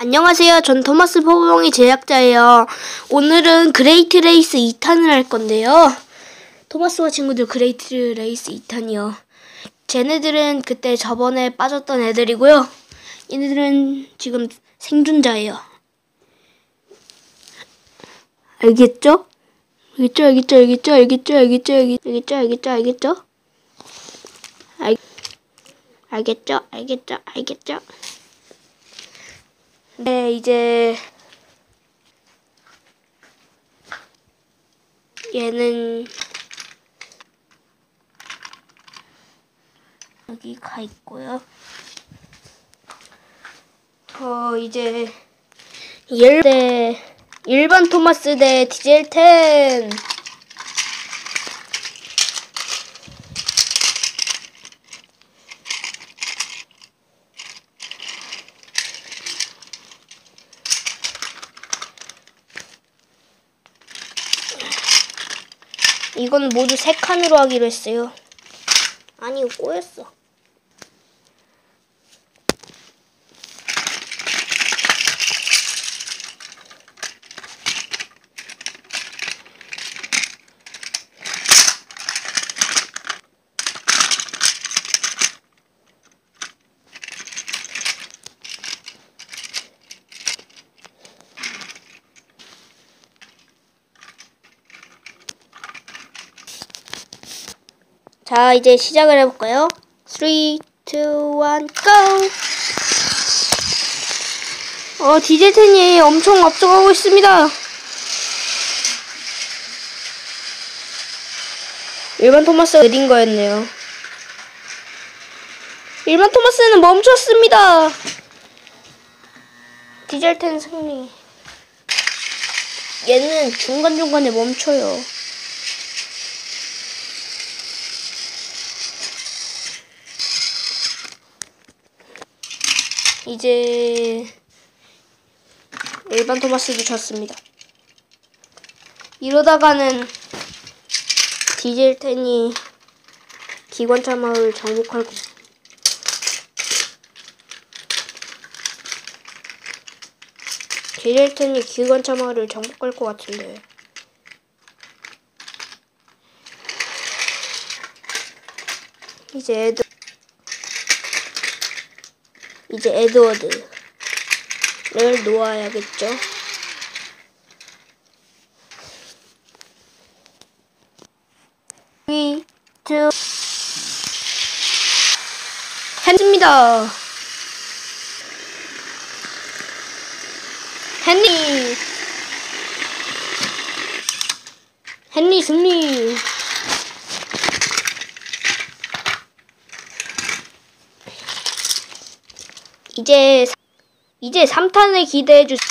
안녕하세요. 전 토마스 포봉이 제작자예요. 오늘은 그레이트 레이스 2탄을 할 건데요. 토마스와 친구들 그레이트 레이스 2탄이요. 쟤네들은 그때 저번에 빠졌던 애들이고요. 얘네들은 지금 생존자예요. 알겠죠? 알겠죠? 알겠죠? 알겠죠? 알겠죠? 알겠죠? 알겠죠? 알겠죠? 알겠죠? 알, 알겠죠? 알겠죠? 알겠죠? 네, 이제 얘는 여기 가 있고요. 어, 이제 일 일반 토마스 대 디젤 10 이건 모두 세 칸으로 하기로 했어요. 아니, 꼬였어. 자, 이제 시작을 해볼까요? 3, 2, 1, GO! 어, 디젤텐이 엄청 앞서가고 있습니다. 일반 토마스가 느린 거였네요. 일반 토마스는 멈췄습니다. 디젤텐 승리. 얘는 중간중간에 멈춰요. 이제 일반 토마스도 졌습니다. 이러다가는 디젤텐이 기관차 마을 정복할 거. 디젤텐이 기관차 마을을 정복할 것 같은데. 이제 애들 이제 에드워드를 놓아야겠죠. 이, 투, 했습니다. 헨리, 헨리 승리. 이제 이제 3탄을 기대해 주세요. 끝.